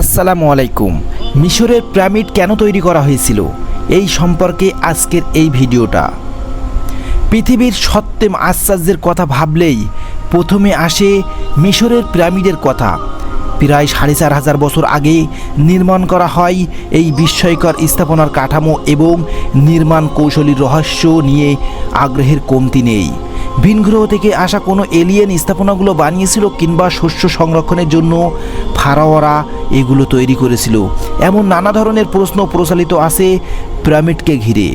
আসসালামু আলাইকুম। মিশরের পিরামিড কেন তৈরি করা হয়েছিল? এই সম্পর্কে আজকের এই ভিডিওটা। পৃথিবীর সত্যম আশ্চর্যের কথা ভাবলেই প্রথমে আসে মিশরের পিরামিডের কথা। প্রায় সাড়ে চার হাজার বছর আগে নির্মাণ করা হয় এই বিস্ময়কর স্থাপনার কাঠামো এবং নির্মাণ কৌশলীর রহস্য নিয়ে আগ্রহের কমতি নেই। ভিনগ্রহ থেকে আসা কোনো এলিয়েন স্থাপনাগুলো বানিয়েছিল কিংবা শস্য সংরক্ষণের জন্য ফারাওয়ারা এগুলো তৈরি করেছিল। এমন নানা ধরনের প্রশ্ন প্রচলিত আছে পিরামিডকে ঘিরে।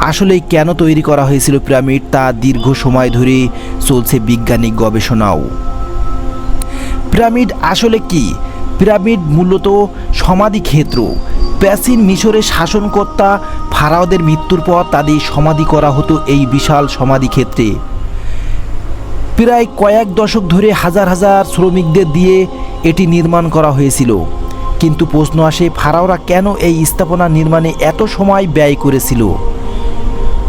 আসলে কেন তৈরি করা হয়েছিল পিরামিড তা দীর্ঘ সময় ধরে চলছে বিজ্ঞানিক গবেষণাও। পিরামিড আসলে কি? পিরামিড মূলত সমাধি ক্ষেত্র। প্রাচীন মিশরের শাসনকর্তা ফারাওদের মৃত্যুর পর তাদের সমাধি করা হতো এই বিশাল সমাধি ক্ষেত্রে। প্রায় কয়েক দশক ধরে হাজার হাজার শ্রমিকদের দিয়ে এটি নির্মাণ করা হয়েছিল। কিন্তু প্রশ্ন আসে, ফারাওরা কেন এই স্থাপনা নির্মাণে এত সময় ব্যয় করেছিল?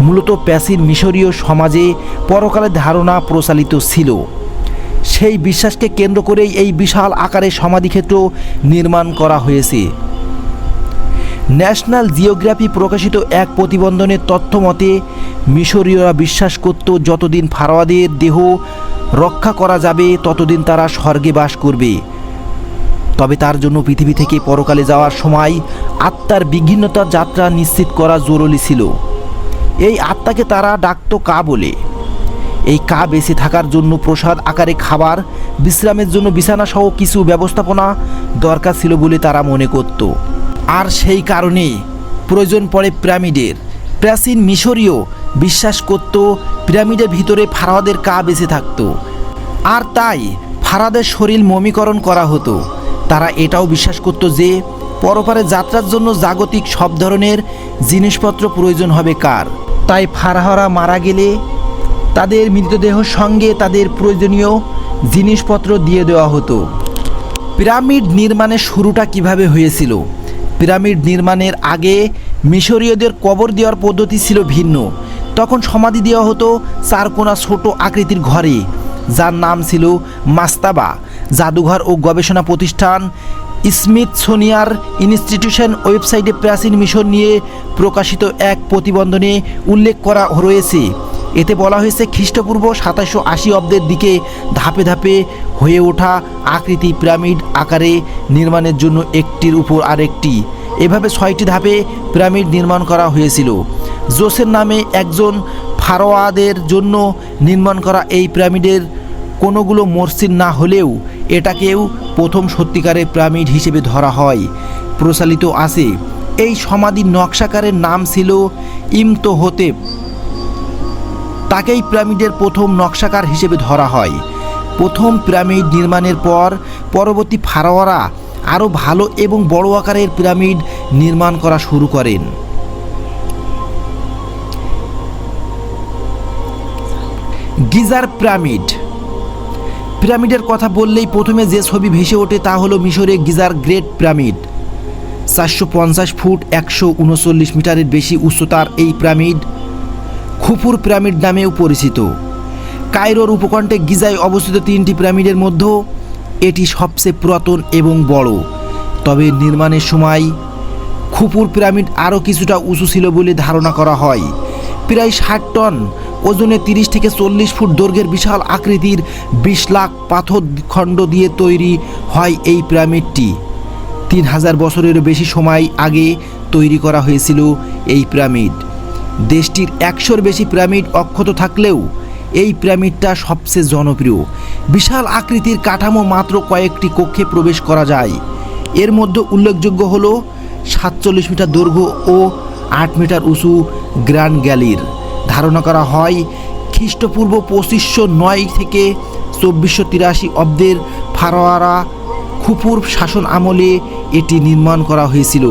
মূলত প্রাচীন মিশরীয় সমাজে পরকালের ধারণা প্রচালিত ছিল। সেই বিশ্বাসকে কেন্দ্র করেই এই বিশাল আকারের সমাধিক্ষেত্র নির্মাণ করা হয়েছে। ন্যাশনাল জিওগ্রাফি প্রকাশিত এক প্রতিবন্ধনের তথ্য মতে মিশরীয়রা বিশ্বাস করত, যতদিন ফারোয়াদের দেহ রক্ষা করা যাবে, ততদিন তারা স্বর্গে বাস করবে। তবে তার জন্য পৃথিবী থেকে পরকালে যাওয়ার সময় আত্মার বিঘ্নতার যাত্রা নিশ্চিত করা জরুরি ছিল। এই আত্মাকে তারা ডাকত কা বলে। এই কা বেঁচে থাকার জন্য প্রসাদ আকারে খাবার, বিশ্রামের জন্য বিছানা সহ কিছু ব্যবস্থাপনা দরকার ছিল বলে তারা মনে করত। আর সেই কারণে প্রয়োজন পড়ে পিরামিডের প্রাচীন মিশরীয় বিশ্বাস করত পিরামিডের ভিতরে ফারাদের কা বেঁচে থাকত। আর তাই ফারাদের শরীর মমিকরণ করা হতো। তারা এটাও বিশ্বাস করত যে, পরপারে যাত্রার জন্য জাগতিক সব ধরনের জিনিসপত্র প্রয়োজন হবে কার। তাই ফারাহরা মারা গেলে তাদের মৃতদেহ সঙ্গে তাদের প্রয়োজনীয় জিনিসপত্র দিয়ে দেওয়া হতো। পিরামিড নির্মাণের শুরুটা কীভাবে হয়েছিল? পিরামিড নির্মাণের আগে মিশরীয়দের কবর দেওয়ার পদ্ধতি ছিল ভিন্ন। তখন সমাধি দেওয়া হতো চারকোনা ছোট আকৃতির ঘরে, যার নাম ছিল মাস্তাবা। জাদুঘর ও গবেষণা প্রতিষ্ঠান স্মিথসোনিয়ার ইনস্টিটিউশন ওয়েবসাইটে প্রাচীন মিশন নিয়ে প্রকাশিত এক প্রতিবন্ধনে উল্লেখ করা রয়েছে। এতে বলা হয়েছে, খ্রিস্টপূর্ব সাতাশশো আশি অব্দের দিকে ধাপে ধাপে হয়ে ওঠা আকৃতি পিরামিড আকারে নির্মাণের জন্য একটির উপর আরেকটি। এভাবে ছয়টি ধাপে পিরামিড নির্মাণ করা হয়েছিল। জোসের নামে একজন ফারোয়াদের জন্য নির্মাণ করা এই পিরামিডের কোনোগুলো মসজিদ না হলেও এটাকেও প্রথম সত্যিকারের পিরামিড হিসেবে ধরা হয়। প্রচলিত আছে। এই সমাধির নকশাকারের নাম ছিল ইমতোহতেপ তাকেই পিরামিডের প্রথম নকশাকার হিসেবে ধরা হয়। প্রথম পিরামিড নির্মাণের পর পরবর্তী ফারোয়ারা আরও ভালো এবং বড় আকারের পিরামিড নির্মাণ করা শুরু করেন। গিজার পিরামিড। পিরামিডের কথা বললেই প্রথমে যে ছবি ভেসে ওঠে তা হলো মিশরে গিজার গ্রেট পিরামিড। চারশো পঞ্চাশ ফুট একশো উনচল্লিশ মিটারের বেশি উচ্চতার এই পিরামিড খুপুর পিরামিড নামেও পরিচিত। কায়রোর উপকণ্ঠে গিজায় অবস্থিত তিনটি পিরামিডের মধ্যেও এটি সবচেয়ে পুরাতন এবং বড়। তবে নির্মাণের সময় খুপুর পিরামিড আরও কিছুটা উঁচু ছিল বলে ধারণা করা হয়। প্রায় ষাট টন, ওজনে তিরিশ থেকে চল্লিশ ফুট দৈর্ঘ্যের বিশাল আকৃতির বিশ লাখ পাথর খণ্ড দিয়ে তৈরি হয় এই পিরামিডটি। তিন হাজার বছরেরও বেশি সময় আগে তৈরি করা হয়েছিল এই পিরামিড। দেশটির একশোর বেশি পিরামিড অক্ষত থাকলেও এই পিরামিডটা সবচেয়ে জনপ্রিয়। বিশাল আকৃতির কাঠামো মাত্র কয়েকটি কক্ষে প্রবেশ করা যায়। এর মধ্যে উল্লেখযোগ্য হলো সাতচল্লিশ মিটার দৈর্ঘ্য ও আট মিটার উঁচু গ্র্যান্ড গ্যালির। ধারণা করা হয়, খ্রিস্টপূর্ব পঁচিশশো নয় থেকে চব্বিশশো তিরাশি অব্দের ফারোয়ারা খুপুর শাসন আমলে এটি নির্মাণ করা হয়েছিল।